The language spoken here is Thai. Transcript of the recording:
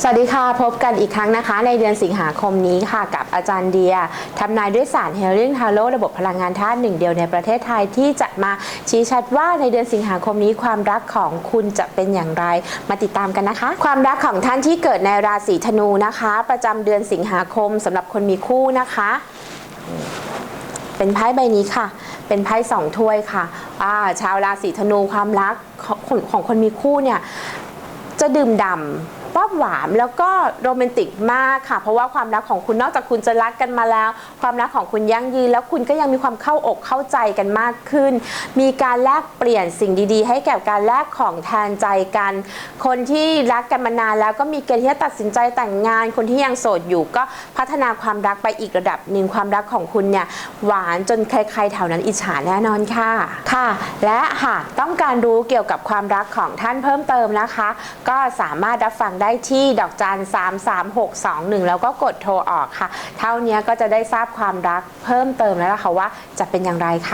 สวัสดีค่ะ พบกันอีกครั้งนะคะ ในเดือนสิงหาคมนี้ค่ะ กับอาจารย์เดียทำนายด้วยศาสตร์เฮลิ่งทาโร่ระบบพลังงานธาตุหนึ่งเดียวในประเทศไทยที่จะมาชี้ชัดว่าในเดือนสิงหาคมนี้ความรักของคุณจะเป็นอย่างไร มาติดตามกันนะคะ ความรักของท่านที่เกิดในราศีธนูนะคะ ประจำเดือนสิงหาคมสำหรับคนมีคู่นะคะ เป็นไพ่ใบนี้ค่ะ เป็นไพ่สองถ้วยค่ะอ่าชาวราศีธนูความรักของของของคนมีคู่เนี่ยจะดื่มด่ำ ป้อบหวานแล้วก็โรแมนติกมากค่ะ เพราะว่าความรักของคุณนอกจากคุณจะรักกันมาแล้ว ความรักของคุณยั่งยืน แล้วคุณก็ยังมีความเข้าอกเข้าใจกันมากขึ้น มีการแลกเปลี่ยนสิ่งดีๆ ให้แก่การแลกของแทนใจกัน คนที่รักกันมานานแล้วก็มีเกณฑ์ที่จะตัดสินใจแต่งงาน คนที่ยังโสดอยู่ก็พัฒนาความรักไปอีกระดับหนึ่งความรักของคุณเนี่ยหวานจนใครๆแถวนั้นอิจฉาแน่นอนค่ะค่ะ และหากต้องการรู้เกี่ยวกับความรักของท่านเพิ่มเติมนะคะ ก็สามารถรับฟังได้ที่ดอกจัน 33621 แล้วก็กดโทรออกค่ะ เท่านี้ก็จะได้ทราบความรักเพิ่มเติมแล้วล่ะค่ะว่าจะเป็นอย่างไรค่ะ